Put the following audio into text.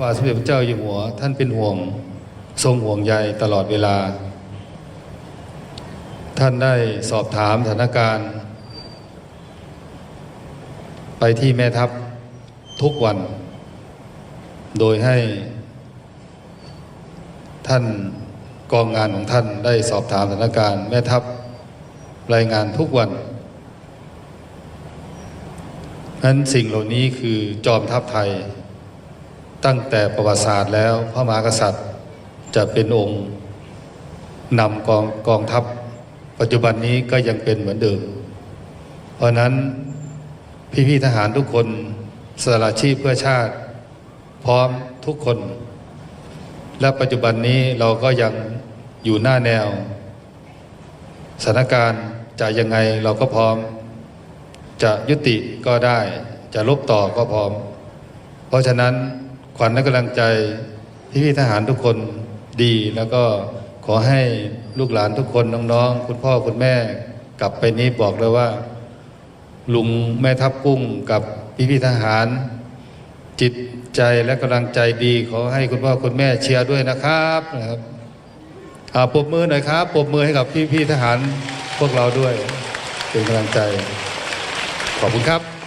ว่าสมเด็จพระเจ้าอยู่หัว ท่านเป็นห่วง ทรงห่วงใยตลอดเวลา ท่านได้สอบถามสถานการณ์ ไปที่แม่ทัพทุกวัน โดยให้ท่านกองงานของท่านได้สอบถามสถานการณ์แม่ทัพรายงานทุกวันนั้นสิ่งเหล่านี้คือจอมทัพไทย ตั้งแต่ประวัติศาสตร์แล้วพระมหากษัตริย์จะเป็นองค์นำกองกองทัพ ปัจจุบันนี้ก็ยังเป็นเหมือนเดิม เพราะนั้นพี่ๆทหารทุกคนสละชีพเพื่อชาติ พร้อมทุกคน และปัจจุบันนี้เราก็ยังอยู่หน้าแนวสถานการณ์จะยังไงเราก็พร้อม จะยุติก็ได้ จะลบต่อก็พร้อม เพราะฉะนั้น ขวัญและกำลังใจพี่พี่ทหารทุกคนดีแล้วก็ขอให้ลูกหลานทุกคนน้องๆ คุณพ่อคุณแม่กลับไปนี้บอกเลยว่า ลุงแม่ทัพกุ้งกับพี่พี่ทหาร จิตใจและกำลังใจดี ขอให้คุณพ่อคุณแม่เชียร์ด้วยนะครับนะครับอาปรบมือหน่อยครับปรบมือให้กับพี่พี่ทหารพวกเราด้วยเป็นกำลังใจ ขอบคุณครับ